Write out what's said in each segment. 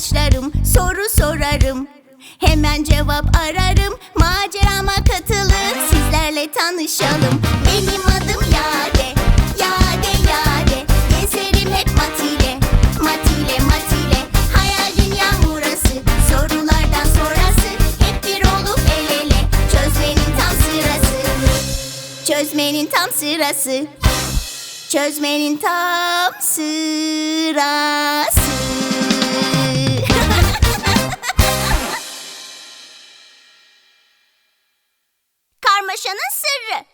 arkadaşlarım, soru sorarım. Hemen cevap ararım, macerama katılın, sizlerle tanışalım. Benim adım Yade, Yade Yade. Gezerim hep mat ile, mat ile mat ile. Hayal dünyam burası, sorulardan sonrası. Hep bir olup el ele, çözmenin tam sırası. Çözmenin tam sırası. Çözmenin tam sırası. Karmaşanın sırrı.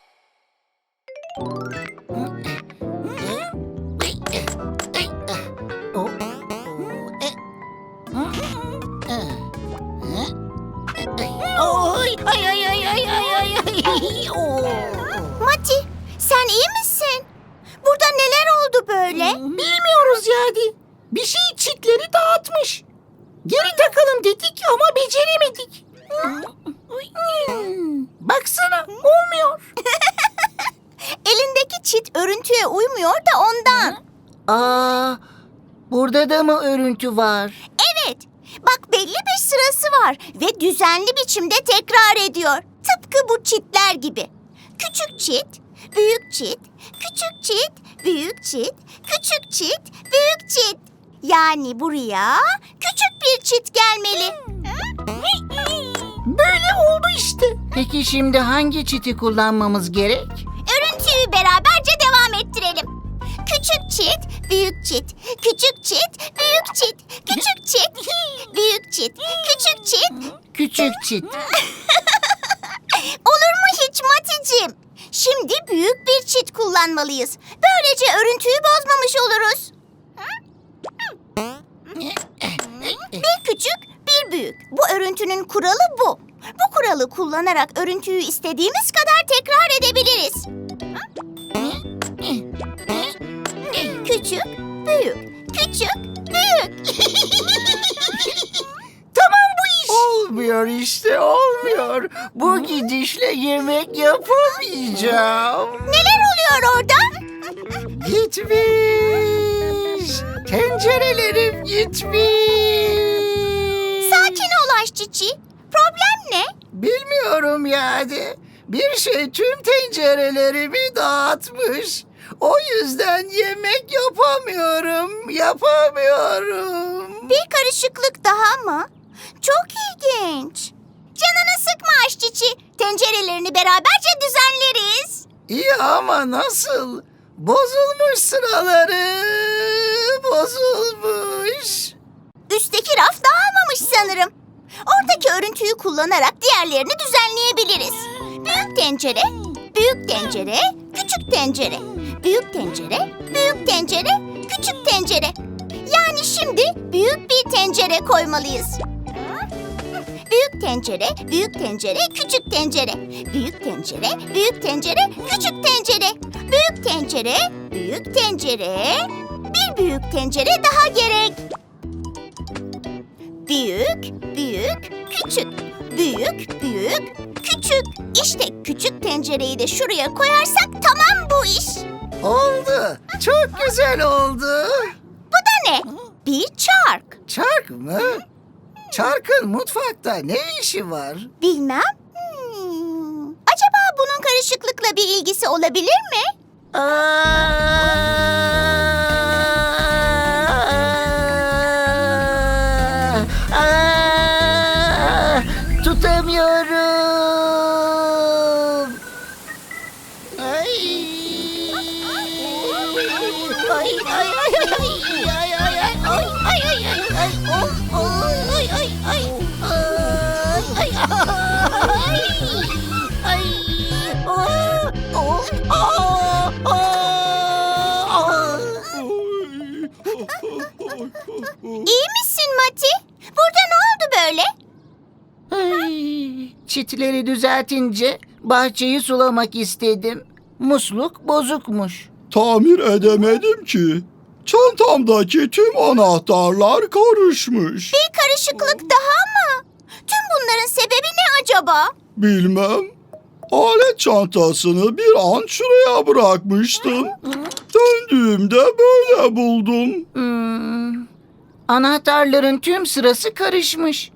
Oy, ay ay ay ay ay ay. Oo. Mati, sen iyi misin? Burada neler oldu böyle? Bilmiyoruz yani. Bir şey çitleri dağıtmış. Geri takalım dedik ama beceremedik. Baksana olmuyor. Elindeki çit uymuyor da ondan. Aa, burada da mı örüntü var? Evet. Bak belli bir sırası var ve düzenli biçimde tekrar ediyor. Tıpkı bu çitler gibi. Küçük çit, büyük çit, küçük çit, büyük çit, küçük çit, büyük çit. Yani buraya küçük bir çit gelmeli. Böyle oldu işte. Peki şimdi hangi çiti kullanmamız gerek? Örüntüyü beraberce devam ettirelim. Küçük çit, büyük çit, küçük çit, büyük çit, küçük çit, büyük çit, küçük çit. Küçük çit. Olur mu hiç Maticim? Şimdi büyük bir çit kullanmalıyız. Böylece örüntüyü bozmamış oluruz. Bir küçük, bir büyük. Bu örüntünün kuralı bu. Bu kuralı kullanarak örüntüyü istediğimiz kadar tekrar edebiliriz. Küçük, büyük, küçük, büyük. Tamam bu iş. Olmuyor işte olmuyor. Bu gidişle yemek yapamayacağım. Neler oluyor orada? Gitmiş. Tencerelerim gitmiş. Sakin ol aşçıçı. Problem ne? Bilmiyorum yani. Bir şey tüm tencerelerimi dağıtmış. O yüzden yemek yapamıyorum, yapamıyorum. Bir karışıklık daha mı? Çok ilginç. Canını sıkma aşçıçı. Tencerelerini beraberce düzenleriz. İyi ama nasıl? Bozulmuş sıraları, bozulmuş. Üstteki raf dağılmamış sanırım. Oradaki örüntüyü kullanarak diğerlerini düzenleyebiliriz. Büyük tencere, büyük tencere, küçük tencere. Büyük tencere, büyük tencere, küçük tencere. Yani şimdi büyük bir tencere koymalıyız. Büyük tencere, büyük tencere, küçük tencere. Büyük tencere, büyük tencere, küçük tencere. Büyük tencere, büyük tencere. Bir büyük tencere daha gerek. Büyük, büyük, küçük. Büyük, büyük, küçük. İşte küçük tencereyi de şuraya koyarsak tamam bu iş. Oldu, çok güzel oldu. Bu da ne? Bir çark. Çark mı? Çarkın mutfakta ne işi var? Bilmem. Hmm. Acaba bunun karışıklıkla bir ilgisi olabilir mi? Aa, İyi misin Mati? Burada ne oldu böyle? Ay, çitleri düzeltince bahçeyi sulamak istedim. Musluk bozukmuş. Tamir edemedim ki. Çantamdaki tüm anahtarlar karışmış. Bir karışıklık daha mı? Tüm bunların sebebi ne acaba? Bilmem. Alet çantasını bir an şuraya bırakmıştım. Döndüğümde böyle buldum. Hmm. Anahtarların tüm sırası karışmış.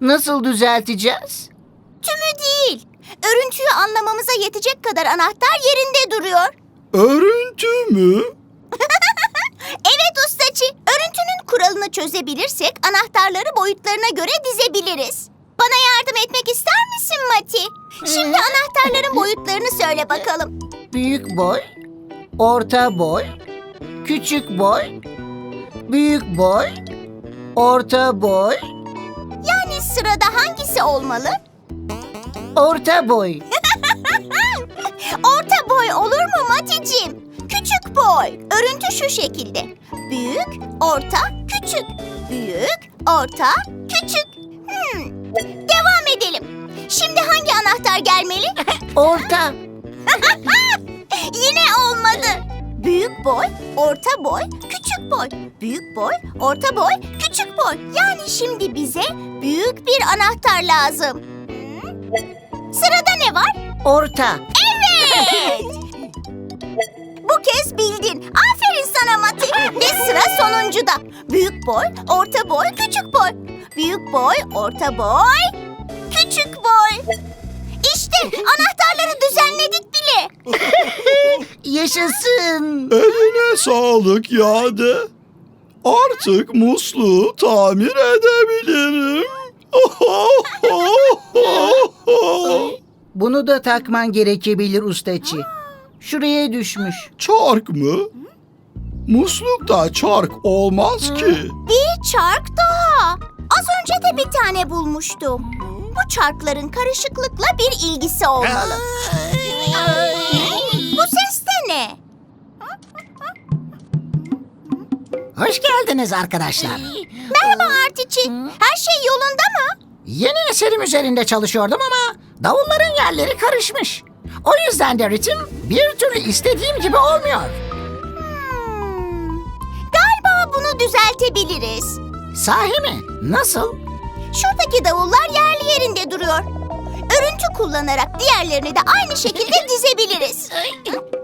Nasıl düzelteceğiz? Tümü değil. Örüntüyü anlamamıza yetecek kadar anahtar yerinde duruyor. Örüntü mü? Evet ustaçı. Örüntünün kuralını çözebilirsek anahtarları boyutlarına göre dizebiliriz. Bana yardım etmek ister misin Mati? Şimdi anahtarların boyutlarını söyle bakalım. Büyük boy, orta boy, küçük boy, büyük boy, orta boy, Yani sırada hangisi olmalı? orta boy. Orta boy olur mu Mati'cim? Küçük boy. Örüntü şu şekilde. Büyük, orta, küçük. Büyük, orta, küçük. Hmm. Devam edelim. Şimdi hangi anahtar gelmeli? Orta. Yine olmadı. Büyük boy, orta boy, küçük boy. Büyük boy, orta boy, küçük boy. Yani şimdi bize büyük bir anahtar lazım. Sırada ne var? Orta. Evet. Bu kez bildin. Aferin sana Mati. Ve sıra sonuncuda. Büyük boy, orta boy, küçük boy. Büyük boy, orta boy, küçük boy. İşte anahtarları düzenledik bile. Yaşasın. Eline sağlık Yade. Artık musluğu tamir edebilirim. Bunu da takman gerekebilir ustaçı. Şuraya düşmüş. çark mı? Muslukta çark olmaz ki. Bir çark daha. Az önce de bir tane bulmuştum. Bu çarkların karışıklıkla bir ilgisi olmalı. Bu ses de ne? Hoş geldiniz arkadaşlar. Merhaba Artiçi. Her şey yolunda mı? Yeni eserim üzerinde çalışıyordum ama davulların yerleri karışmış. O yüzden de ritim bir türlü istediğim gibi olmuyor. Hmm, Galiba bunu düzeltebiliriz. Sahi mi? Nasıl? Şuradaki davullar yerli yerinde duruyor. Örüntü kullanarak diğerlerini de aynı şekilde dizebiliriz.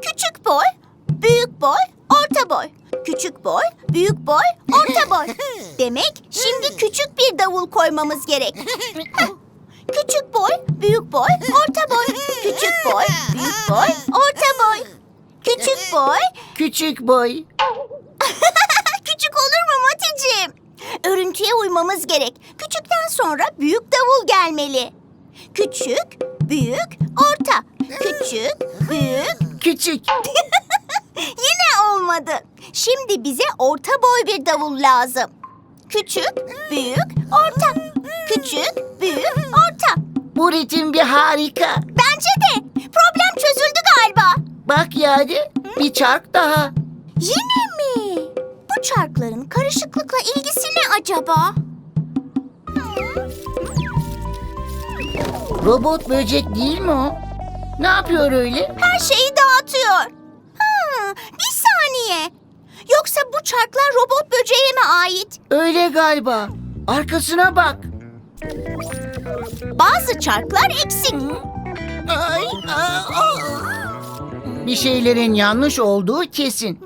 Küçük boy, büyük boy, orta boy. Küçük boy, büyük boy, orta boy. Demek şimdi küçük bir davul koymamız gerek. Heh. Küçük boy, büyük boy, orta boy. Küçük boy, büyük boy, orta boy. Küçük boy, Küçük boy. Küçük olur mu Mati'ciğim? Örüntüye uymamız gerek. Küçükten sonra büyük davul gelmeli. Küçük, büyük, orta. Küçük, büyük. Küçük. Yine olmadı. Şimdi bize orta boy bir davul lazım. Küçük, büyük, orta. Küçük, büyük, orta. Bu ritim bir harika. Bence de. Problem çözüldü galiba. Bak Yadi bir çark daha. Yine mi? Bu çarkların karışıklıkla ilgisi ne acaba? Robot böcek değil mi o? Ne yapıyor öyle? Her şeyi dağıtıyor. Yoksa bu çarklar robot böceğe mi ait? Öyle galiba. Arkasına bak. Bazı çarklar eksik. Ay. Bir şeylerin yanlış olduğu kesin.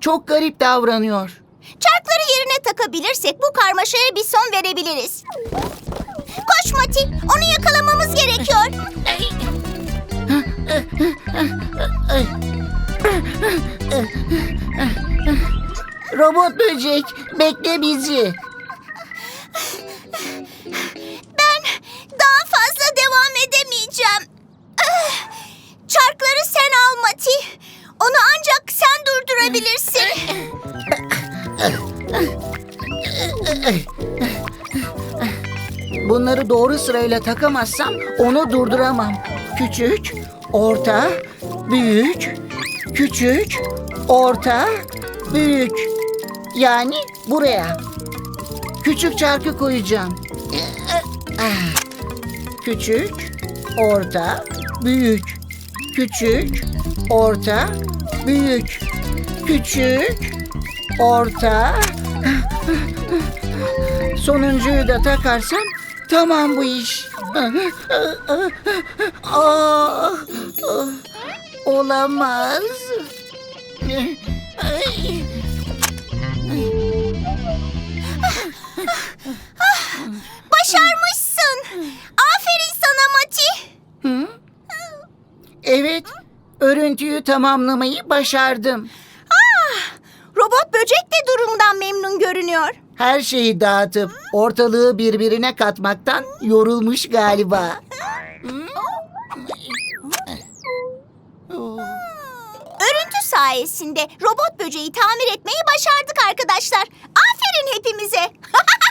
Çok garip davranıyor. Çarkları yerine takabilirsek bu karmaşaya bir son verebiliriz. Koş Mati, onu yakalamamız gerekiyor. Robot böcek bekle bizi. Ben daha fazla devam edemeyeceğim. Ah, Çarkları sen al Mati. Onu ancak sen durdurabilirsin. Bunları doğru sırayla takamazsam onu durduramam. Küçük, orta, büyük, küçük, orta, büyük. Yani buraya. Küçük çarkı koyacağım. Ah. Küçük, orta, büyük. Küçük, orta, büyük. Küçük, orta. Sonuncuyu da takarsam tamam bu iş. Ah, ah, olamaz. Ay. Başarmışsın. Aferin sana Mati. Evet, örüntüyü tamamlamayı başardım. Robot böcek de durumdan memnun görünüyor. Her şeyi dağıtıp ortalığı birbirine katmaktan yorulmuş galiba. Örüntü sayesinde robot böceği tamir etmeyi başardık arkadaşlar. Aferin hepimize.